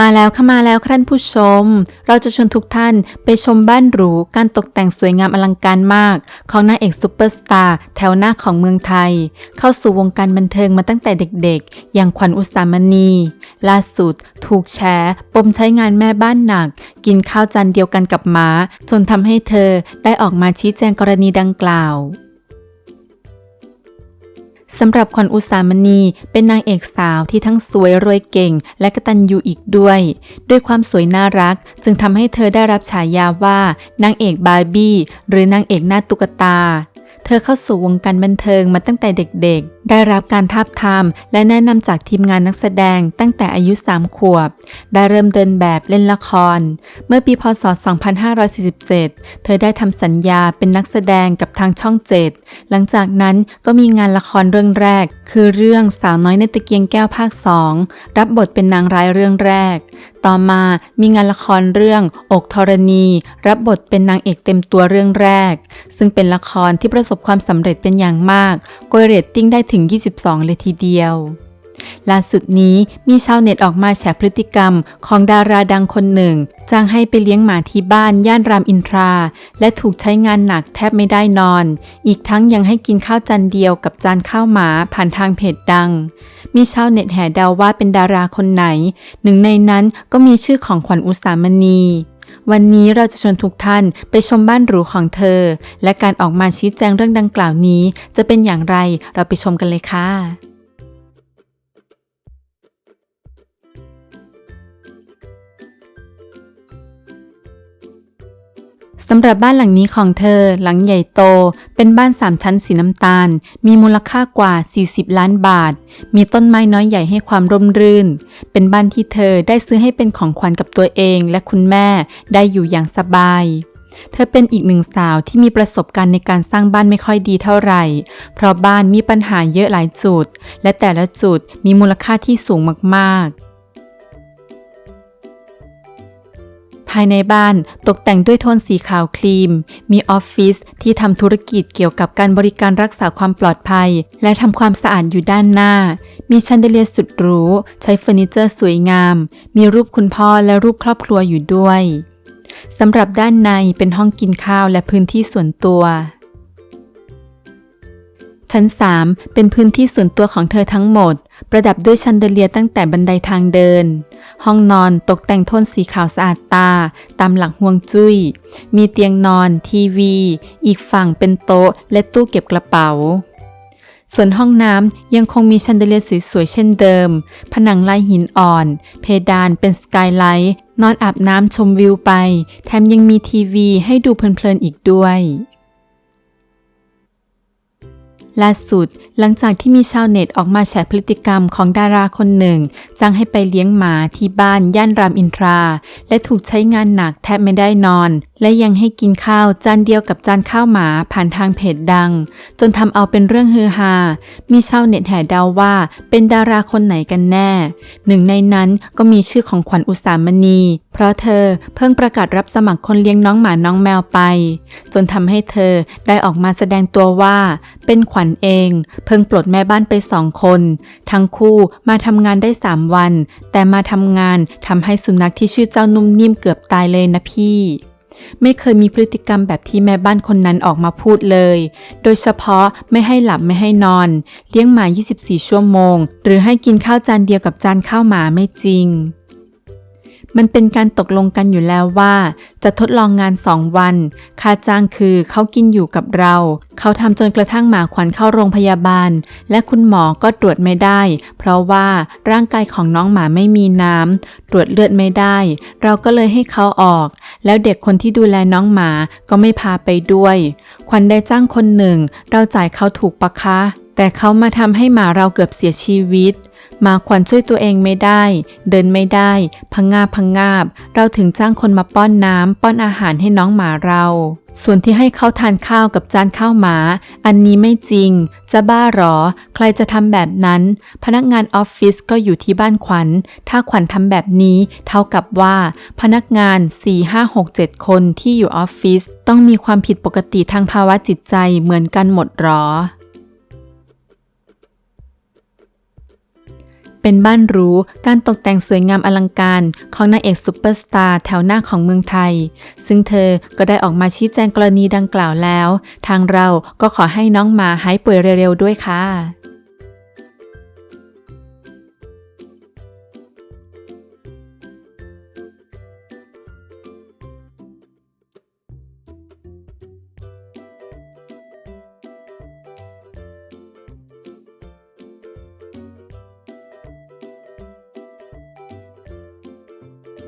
มาแล้วค่ะมาแล้วท่านผู้ชม เราจะชวนทุกท่านไปชมบ้านหรู การตกแต่งสวยงามอลังการมาก ของนางเอกซูเปอร์สตาร์แถวหน้าของเมืองไทย เข้าสู่วงการบันเทิงมาตั้งแต่เด็กๆ อย่างขวัญอุสามณี ล่าสุด ถูกแฉปมใช้งานแม่บ้านหนัก กินข้าวจานเดียวกันกับหมา จนทำให้เธอได้ออกมาชี้แจงกรณีดังกล่าว สำหรับขวัญอุสามณีเป็นนางเอกสาวที่ทั้งสวยรวยเก่ง และกะตันยูอีกด้วย ด้วยความสวยน่ารัก จึงทำให้เธอได้รับฉายาว่านางเอกบาร์บี้หรือนางเอกหน้าตุ๊กตา เธอเข้าสู่วงการบันเทิงมาตั้งแต่เด็กๆ ได้รับการทาบทามและแนะนำจากทีมงานนักแสดงตั้งแต่อายุ 3 ขวบ ได้เริ่มเดินแบบเล่นละคร เมื่อปีพศ 2547 เธอได้ทำสัญญาเป็นนักแสดงกับทางช่องเจ็ดหลังจากนั้นก็มีงานละครเรื่องแรก คือเรื่องสาวน้อยในตะเกียงแก้วภาค 2 รับบทเป็นนางร้ายเรื่องแรก ต่อมามีงานละครเรื่องอกธรณี รับบทเป็นนางเอกเต็มตัวเรื่องแรก ซึ่งเป็นละครที่ประสบความสำเร็จเป็นอย่างมาก โกยเรตติ้งได้ถึง22 เลยทีเดียว ล่าสุดนี้มีชาวเน็ตออกมาแฉพฤติกรรมของดาราดังคนหนึ่งจ้างให้ไปเลี้ยงหมาที่บ้านย่านรามอินทรา และถูกใช้งานหนักแทบไม่ได้นอน อีกทั้งยังให้กินข้าวจานเดียวกับจานข้าวหมาผ่านทางเพจดัง มีชาวเน็ตแห่เดาว่าเป็นดาราคนไหน หนึ่งในนั้นก็มีชื่อของขวัญอุสามณี วันนี้เราจะชวนทุกท่านไปชมบ้านหรูของเธอ และการออกมาชี้แจงเรื่องดังกล่าวนี้ จะเป็นอย่างไรเราไปชมกันเลยค่ะ สำหรับบ้านหลังนี้ของเธอหลังใหญ่โต เป็นบ้านสามชั้นสีน้ำตาล มีมูลค่ากว่า 40 ล้านบาท มีต้นไม้น้อยใหญ่ให้ความร่มรื่น เป็นบ้านที่เธอได้ซื้อให้เป็นของขวัญกับตัวเองและคุณแม่ได้อยู่อย่างสบายเธอเป็นอีกหนึ่งสาวที่มีประสบการณ์ในการสร้างบ้านไม่ค่อยดีเท่าไหร่ เพราะบ้านมีปัญหาเยอะหลายจุด และแต่ละจุดมีมูลค่าที่สูงมากๆายในบ้านตกแต่งด้วยโทนสีขาวครีม มีออฟฟิศที่ทำธุรกิจเกี่ยวกับการบริการรักษาความปลอดภัย และทำความสะอาดอยู่ด้านหน้า มีชันเดเลียสุดหรู ใช้เฟอร์นิเจอร์สวยงาม มีรูปคุณพ่อและรูปครอบครัวอยู่ด้วยสำหรับด้านในเป็นห้องกินข้าวและพื้นที่ส่วนตัว ชั้น 3 เป็นพื้นที่ส่วนตัวของเธอทั้งหมด ประดับด้วยชันเดเลียตั้งแต่บันไดทางเดิน ห้องนอนตกแต่งโทนสีขาวสะอาดตา ตามหลักฮวงจุย้ย มีเตียงนอน ทีวี อีกฝั่งเป็นโต๊ะ และตู้เก็บกระเป๋า ส่วนห้องน้ำยังคงมีชันเดเลียสวยๆเช่นเดิม ผนังลายหินอ่อน เพดานเป็นสกายไลท์ นอนอาบน้ำชมวิวไป แถมยังมีทีวีให้ดูเพลินๆอีกด้วย ล่าสุด หลังจากที่มีชาวเน็ตออกมาแฉพฤติกรรมของดาราคนหนึ่งจ้างให้ไปเลี้ยงหมาที่บ้านย่านรามอินทรา และถูกใช้งานหนักแทบไม่ได้นอนและยังให้กินข้าวจานเดียวกับจานข้าวหมาผ่านทางเพจดัง จนทำเอาเป็นเรื่องฮือฮา มีชาวเน็ตแห่เดาว่าเป็นดาราคนไหนกันแน่ หนึ่งในนั้นก็มีชื่อของขวัญอุสามณี เพราะเธอเพิ่งประกาศรับสมัครคนเลี้ยงน้องหมาน้องแมวไป จนทำให้เธอได้ออกมาแสดงตัวว่า เป็นขวัญเอง เพิ่งปลดแม่บ้านไปสองคน ทั้งคู่มาทำงานได้สามวัน แต่มาทำงานทำให้สุนัขที่ชื่อเจ้านุ่มนิ่มเกือบตายเลยนะพี่ ไม่เคยมีพฤติกรรมแบบที่แม่บ้านคนนั้นออกมาพูดเลย โดยเฉพาะไม่ให้หลับไม่ให้นอน เลี้ยงหมา 24 ชั่วโมง หรือให้กินข้าวจานเดียวกับจานข้าวหมาไม่จริง มันเป็นการตกลงกันอยู่แล้วว่า จะทดลองงาน2วัน ค่าจ้างคือเขากินอยู่กับเรา เขาทำจนกระทั่งหมาขวัญเข้าโรงพยาบาล และคุณหมอก็ตรวจไม่ได้ เพราะว่าร่างกายของน้องหมาไม่มีน้ำตรวจเลือดไม่ได้ เราก็เลยให้เขาออก แล้วเด็กคนที่ดูแลน้องหมาก็ไม่พาไปด้วย ขวัญได้จ้างคนหนึ่ง เราจ่ายเขาถูกปะคะ แต่เขามาทำให้หมาเราเกือบเสียชีวิต มาขวัญช่วยตัวเองไม่ได้ เดินไม่ได้ พังงาพังงาบ เราถึงจ้างคนมาป้อนน้ำป้อนอาหารให้น้องหมาเรา ส่วนที่ให้เขาทานข้าวกับจานข้าวหมา อันนี้ไม่จริง จะบ้าหรอ ใครจะทำแบบนั้น พนักงานออฟฟิศก็อยู่ที่บ้านขวัญ ถ้าขวัญทำแบบนี้เท่ากับว่า พนักงาน 4 5 6 7 คนที่อยู่ออฟฟิศต้องมีความผิดปกติทางภาวะจิตใจเหมือนกันหมดหรอ เป็นบ้านหรูการตกแต่งสวยงามอลังการของนางเอกซูเปอร์สตาร์แถวหน้าของเมืองไทย ซึ่งเธอก็ได้ออกมาชี้แจงกรณีดังกล่าวแล้ว ทางเราก็ขอให้น้องหมาหายป่วยเร็วๆด้วยค่ะ